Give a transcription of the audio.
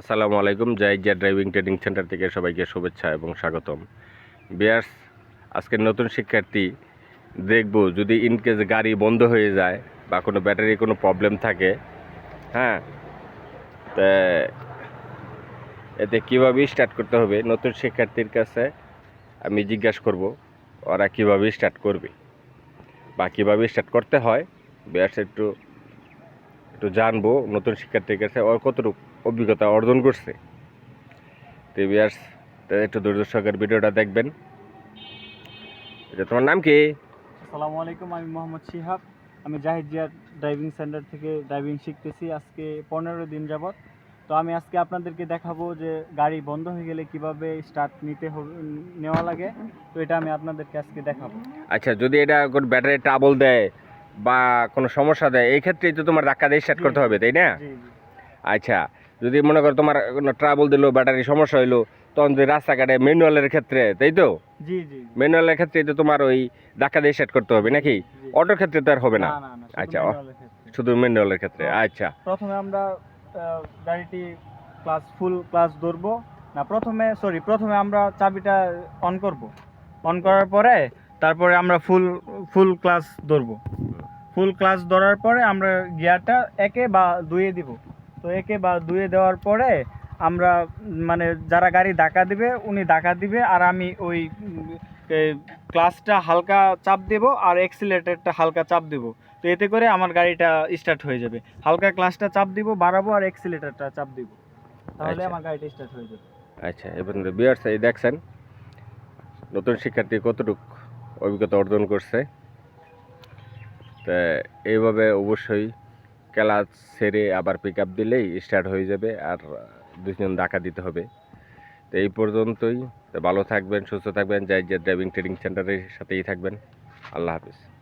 আসসালামু আলাইকুম জাইজা driving training centre থেকে সবাইকে শুভেচ্ছা এবং স্বাগতম। বিয়ার্স, আজকের নতুন শিক্ষার্থী দেখব, যদি ইনকেস গাড়ি বন্ধ হয়ে যায় বা কোনো ব্যাটারি কোনো প্রবলেম থাকে হ্যাঁ? তা এতে কীভাবে স্টার্ট করতে হবে? নতুন শিক্ষার্থীর কাছে আমি জিজ্ঞাসা করব, ওরা কীভাবে স্টার্ট করবে বা কীভাবে স্টার্ট করতে হয়? বিয়ার্স, একটু একটু জানব নতুন শিক্ষার্থীর কাছে ওর কতটুকু অভিজ্ঞতা অর্জন করছে। তো বিয়ার্স একটু ধৈর্য সহকারে ভিডিওটা দেখবেন। এটা তোমার নাম কি? আসসালামু আলাইকুম আমি মোহাম্মদ শিহাব। আমি জাহিদ জিয়া ড্রাইভিং সেন্টার থেকে ড্রাইভিং শিখতেছি আজকে পনেরো দিন যাবৎ। তো আমি আজকে আপনাদেরকে দেখাবো যে গাড়ি বন্ধ হয়ে গেলে কীভাবে স্টার্ট নিতে হবে নেওয়া লাগে। তো এটা আমি আপনাদেরকে আজকে দেখাবো। আচ্ছা যদি এটা ব্যাটারি ট্রাবল দেয় বা কোনো সমস্যা দেয় এই ক্ষেত্রেই তো তোমার ধাক্কা দিয়ে স্টার্ট করতে হবে তাই না? আচ্ছা যদি মনে করো তোমার কোনো ট্রাবল দিলো ব্যাটারি সমস্যা হইল তখন যদি রাস্তাঘাটে ম্যানুয়ালের ক্ষেত্রে তাই তো? জি জি ম্যানুয়ালের ক্ষেত্রে তো তোমার ওই ধাক্কা দিয়ে স্টার্ট করতে হবে নাকি? অটোর ক্ষেত্রে তো আর হবে না? আচ্ছা। শুধু ম্যানুয়ালের ক্ষেত্রে আচ্ছা। প্রথমে আমরা গাড়িটি ক্লাস ফুল ক্লাস ধরবো। না প্রথমে সরি প্রথমে আমরা চাবিটা অন করব। অন করার পরে তারপরে আমরা ফুল ফুল ক্লাস ধরবো। ফুল ক্লাস ধরার পরে আমরা গিয়ারটা একে বা দুয়ে দিব। তো একে বা দুয়ে দেওয়ার পরে আমরা মানে যারা গাড়ি ধাক্কা দিবে উনি ধাক্কা দিবে আর আমি ওই ক্লাসটা হালকা চাপ দেব আর এক্সিলেটারটা হালকা চাপ দেব। তো এতে করে আমার গাড়িটা স্টার্ট হয়ে যাবে। হালকা ক্লাসটা চাপ দিব বাড়াবো আর এক্সিলেটারটা চাপ দিব। তাহলে আচ্ছা। আমার গাড়িটা স্টার্ট হয়ে যাবে। আচ্ছা এবার বিয়ার্স এই দেখছেন নতুন শিক্ষার্থী কতটুকু অভিজ্ঞতা অর্জন করছে। তা এইভাবে অবশ্যই ক্লাস সেরে আবার পিক আপ দিলেই স্টার্ট হয়ে যাবে আর দুজন ধাক্কা দিতে হবে। তো এই পর্যন্তই। তো ভালো থাকবেন, সুস্থ থাকবেন যাই যে ড্রাইভিং ট্রেনিং সেন্টারের সাথেই থাকবেন। আল্লাহ হাফিজ।